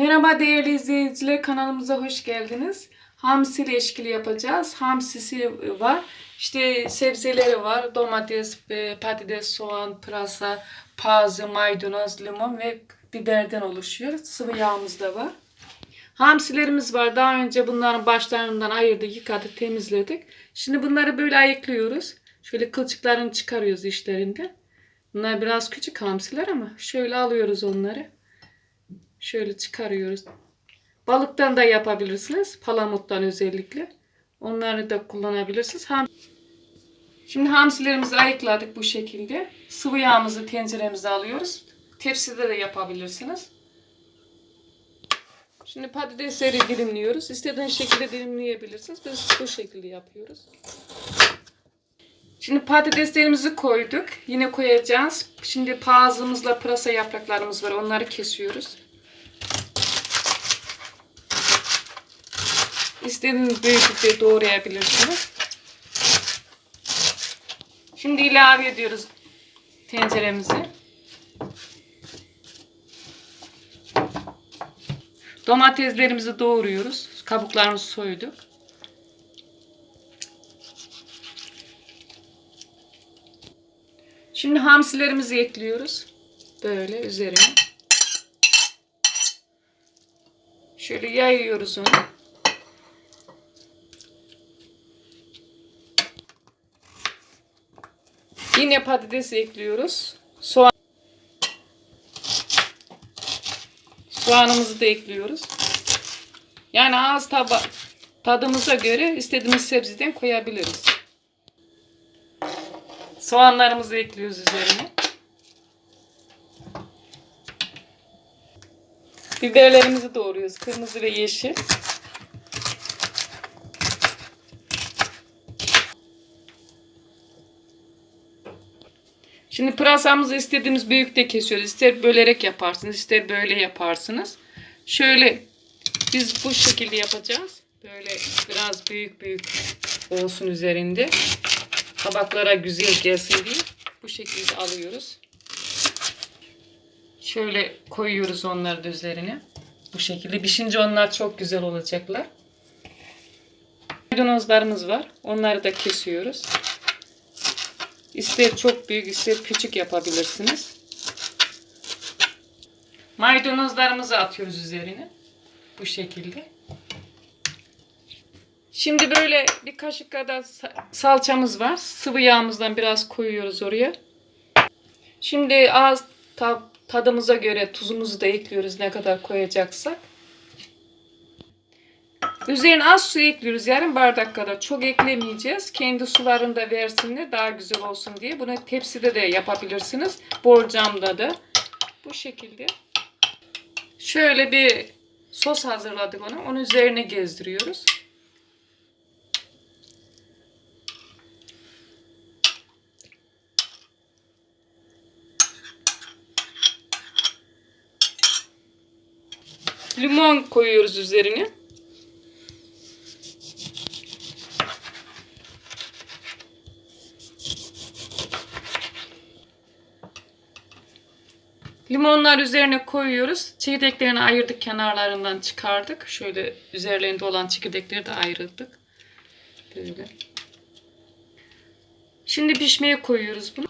Merhaba değerli izleyiciler kanalımıza hoş geldiniz. Hamsi ile eşkili yapacağız. Hamsisi var. İşte sebzeleri var. Domates, e, patates, soğan, pırasa, pazı, maydanoz, limon ve biberden oluşuyor. Sıvı yağımız da var. Hamsilerimiz var. Daha önce bunların başlarından ayırdık, yıkadık, temizledik. Şimdi bunları böyle ayıklıyoruz. Şöyle kılçıklarını çıkarıyoruz işlerinden. Bunlar biraz küçük hamsiler ama şöyle alıyoruz onları. Şöyle çıkarıyoruz. Balıktan da yapabilirsiniz. Palamuttan özellikle. Onları da kullanabilirsiniz. Ham Şimdi hamsilerimizi ayıkladık bu şekilde. Sıvı yağımızı tenceremize alıyoruz. Tepside de yapabilirsiniz. Şimdi patatesleri dilimliyoruz. İstediğiniz şekilde dilimleyebilirsiniz. Biz bu şekilde yapıyoruz. Şimdi patateslerimizi koyduk. Yine koyacağız. Şimdi pazımızla pırasa yapraklarımız var. Onları kesiyoruz. İstediğiniz büyüklükte doğrayabilirsiniz. Şimdi ilave ediyoruz tenceremize. Domateslerimizi doğruyoruz. Kabuklarımızı soyduk. Şimdi hamsilerimizi ekliyoruz. Böyle üzerine. Şöyle yayıyoruz onu. Yine patates ekliyoruz. Soğan Soğanımızı da ekliyoruz. Yani ağız taba tadımıza göre istediğimiz sebzeden koyabiliriz. Soğanlarımızı ekliyoruz üzerine. Biberlerimizi doğruyoruz. Kırmızı ve yeşil. Şimdi pırasamızı istediğimiz büyükte kesiyoruz. İster bölerek yaparsınız, ister böyle yaparsınız. Şöyle biz bu şekilde yapacağız. Böyle biraz büyük büyük olsun üzerinde. Tabaklara güzel gelsin diye bu şekilde alıyoruz. Şöyle koyuyoruz onları da üzerine. Bu şekilde. Pişince onlar çok güzel olacaklar. Maydanozlarımız var. Onları da kesiyoruz. İster çok büyük ister küçük yapabilirsiniz. Maydanozlarımızı atıyoruz üzerine. Bu şekilde. Şimdi böyle bir kaşık kadar sa- salçamız var. Sıvı yağımızdan biraz koyuyoruz oraya. Şimdi ta- tadımıza göre tuzumuzu da ekliyoruz ne kadar koyacaksak. Üzerine az su ekliyoruz. Yarım bardak kadar. Çok eklemeyeceğiz. Kendi sularını da versinler daha güzel olsun diye. Bunu tepside de yapabilirsiniz. Borcamda da. Bu şekilde. Şöyle bir sos hazırladık ona. Onun üzerine gezdiriyoruz. Limon koyuyoruz üzerine. Limonlar üzerine koyuyoruz. Çekirdeklerini ayırdık kenarlarından çıkardık. Şöyle üzerlerinde olan çekirdekleri de ayırdık. Böyle. Şimdi pişmeye koyuyoruz bunu.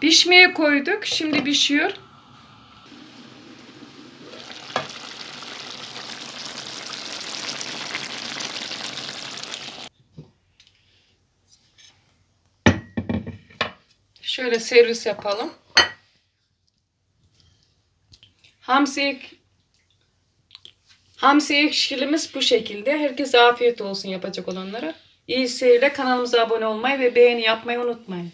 Pişmeye koyduk. Şimdi pişiyor. Şöyle servis yapalım. Hamsi Hamsi ekşilimiz bu şekilde. Herkese afiyet olsun yapacak olanlara. İyi seyirler. Kanalımıza abone olmayı ve beğeni yapmayı unutmayın.